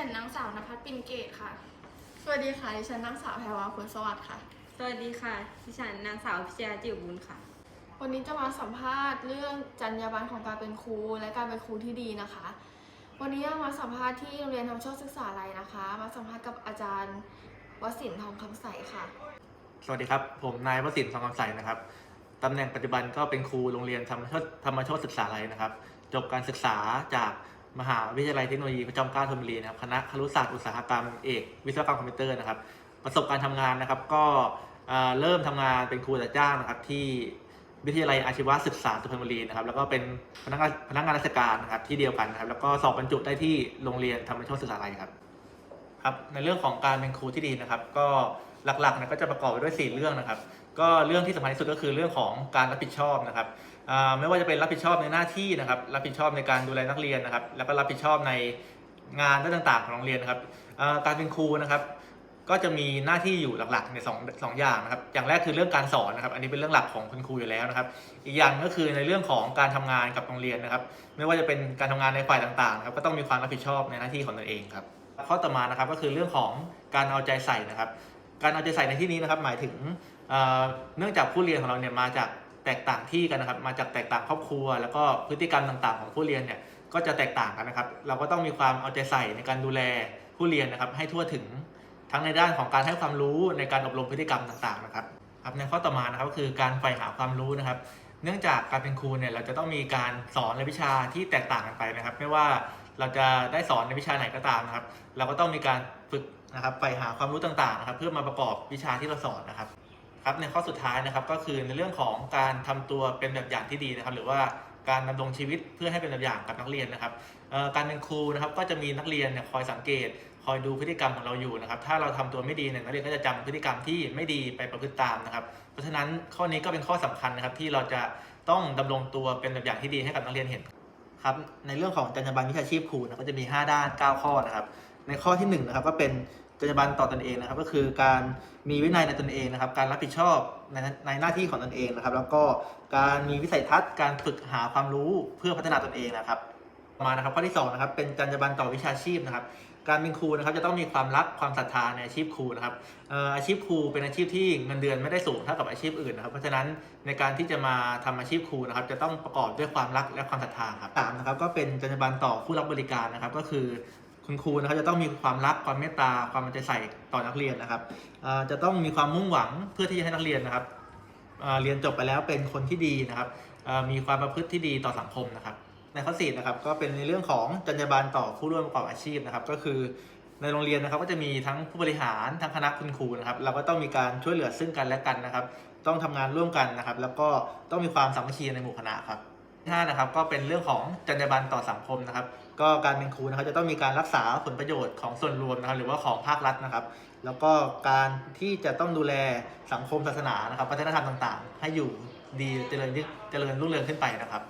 ฉันนางสาวนภัสปินเกตค่ะ สวัสดีค่ะ ดิฉันนางสาวแพรวาคุณสวัสดิ์ค่ะ สวัสดีค่ะ ดิฉันนางสาวพิชยาจิ๋วบุญค่ะ วันนี้จะมาสัมภาษณ์เรื่องจรรยาบรรณของการเป็นครูและการเป็นครูที่ดีนะคะ วันนี้มาสัมภาษณ์ที่โรงเรียนธรรมโชติศึกษาลัยนะคะ มาสัมภาษณ์กับอาจารย์วสินทร์ทองคำใสค่ะ สวัสดีครับ ผมนายวสินทร์ทองคำใสนะครับตำแหน่งปัจจุบันก็เป็นครูโรงเรียนธรรมโชติธรรมโชติศึกษาลัยนะครับ จบการศึกษาจาก มหาวิทยาลัยเทคโนโลยีพระจอมเกล้าธนบุรีนะครับคณะครุศาสตร์อุตสาหกรรมเอกวิศวกรรมคอมพิวเตอร์นะครับ ประสบการณ์ทำงานนะครับก็เริ่มทำงานเป็นครูแต่จ้างนะครับที่วิทยาลัยอาชีวศึกษาสุพรรณบุรีนะครับแล้วก็เป็นพนักงานพนักงานราชการนะครับที่เดียวกันนะครับแล้วก็สอบบรรจุได้ที่โรงเรียนธรรมโชติศึกษาลัยครับครับในเรื่องของการเป็นครูที่ดีนะครับ ก็หลักๆนะก็จะประกอบไปด้วย 4 เรื่องนะครับ ก็เรื่องที่สำคัญที่สุดก็คือเรื่องของการรับผิดชอบนะครับไม่ว่าจะเป็นรับผิดชอบในหน้าที่นะครับ รับผิดชอบในการดูแลนักเรียนนะครับ แล้วก็รับผิดชอบในงานด้านต่างๆ ของโรงเรียนนะครับอ่าการเป็นครูนะครับก็จะมีหน้าที่อยู่หลักๆในสองสองอย่างนะครับ อย่างแรกคือเรื่องการสอนนะครับ อันนี้เป็นเรื่องหลักของคุณครูอยู่แล้วนะครับ อีกอย่างก็คือในเรื่องของการทำงานกับโรงเรียนนะครับ ไม่ว่าจะเป็นการทำงานในฝ่ายต่างๆครับ ก็ต้องมีความรับผิดชอบในหน้าที่ของตนเองครับ ข้อต่อมานะครับก็คือเรื่องของการเอาใจใส่นะครับ การเอาใจใส่ในที่นี้นะครับหมายถึงเนื่องจากผู้เรียนของเราเนี่ยมาจากแตกต่างที่กันนะครับ มาจากแตกต่างครอบครัว แล้วก็พฤติกรรมต่างๆ ของผู้เรียนเนี่ยก็จะแตกต่างกันนะครับ เราก็ต้องมีความเอาใจใส่ในการดูแลผู้เรียนนะครับ ให้ทั่วถึงทั้งในด้านของการให้ความรู้ในการอบรมพฤติกรรมต่างๆนะครับครับในข้อต่อมานะครับก็คือการใฝ่หาความรู้นะครับ เนื่องจากการเป็นครูเนี่ยเราจะต้องมีการสอนในวิชาที่แตกต่างกันไปนะครับ ไม่ว่าเราจะได้สอนในวิชาไหนก็ตามนะครับ เราก็ต้องมีการฝึก นะครับไปหาความรู้ต่างๆนะครับเพื่อมาประกอบวิชาที่เราสอนนะครับครับในข้อสุดท้ายนะครับก็คือในเรื่องของการทำตัวเป็นแบบอย่างที่ดีนะครับ หรือว่าการดำรงชีวิตเพื่อให้เป็นแบบอย่างกับนักเรียนนะครับการเป็นครูนะครับก็จะมีนักเรียนเนี่ยคอยสังเกต คอยดูพฤติกรรมของเราอยู่นะครับ ถ้าเราทำตัวไม่ดีเนี่ยนักเรียนก็จะจำพฤติกรรมที่ไม่ดีไปประพฤติตามนะครับ เพราะฉะนั้นข้อนี้ก็เป็นข้อสำคัญนะครับที่เราจะต้องดำรงตัวเป็นแบบอย่างที่ดีให้กับนักเรียนเห็นครับในเรื่องของจรรยาบรรณวิชาชีพครูนะก็จะมี 5 ด้าน 9 ข้อนะครับ ในข้อที่1นนะครับก็เป็นจรรยาบรรณต่อตนเองนะครับ ก็คือการมีวินัยในตนเองนะครับ การรับผิดชอบในในหน้าที่ของตนเองนะครับ แล้วก็การมีวิสัยทัศน์ การฝึกหาความรู้เพื่อพัฒนาตนเองนะครับมานะครับข้อที่สองนะครับเป็นจรรยาบรรณต่อวิชาชีพนะครับ การเป็นครูนะครับจะต้องมีความรักความศรัทธาในอาชีพครูนะครับอาชีพครูเป็นอาชีพที่เงินเดือนไม่ได้สูงเท่ากับอาชีพอื่นนะครับ เพราะฉะนั้นในการที่จะมาทำอาชีพครูนะครับ จะต้องประกอบด้วยความรักและความศรัทธาครับสามนะครับก็เป็นจรรยาบรรณต่อผู้รับบริการนะครับ ก็คือ คุณครูนะครับจะต้องมีความรักความเมตตาความใจใส่ต่อนักเรียนนะครับจะต้องมีความมุ่งหวังเพื่อที่จะให้นักเรียนนะครับเรียนจบไปแล้วเป็นคนที่ดีนะครับมีความประพฤติที่ดีต่อสังคมนะครับ ในข้อสี่นะครับก็เป็นในเรื่องของจรรยาบรรณต่อผู้ร่วมประกอบอาชีพนะครับ ก็คือในโรงเรียนนะครับก็จะมีทั้งผู้บริหารทั้งคณะคุณครูนะครับ เราก็ต้องมีการช่วยเหลือซึ่งกันและกันนะครับ ต้องทำงานร่วมกันนะครับ แล้วก็ต้องมีความสามัคคีในหมู่คณะครับ ที่ห้านะครับก็เป็นเรื่องของจรรยาบรรณต่อสังคมนะครับ ก็การเป็นครูนะครับจะต้องมีการรักษาผลประโยชน์ของส่วนรวมนะครับ หรือว่าของภาครัฐนะครับ แล้วก็การที่จะต้องดูแลสังคมศาสนานะครับวัฒนธรรมต่างๆ ให้อยู่ดีเจริญเจริญรุ่งเรืองขึ้นไปนะครับ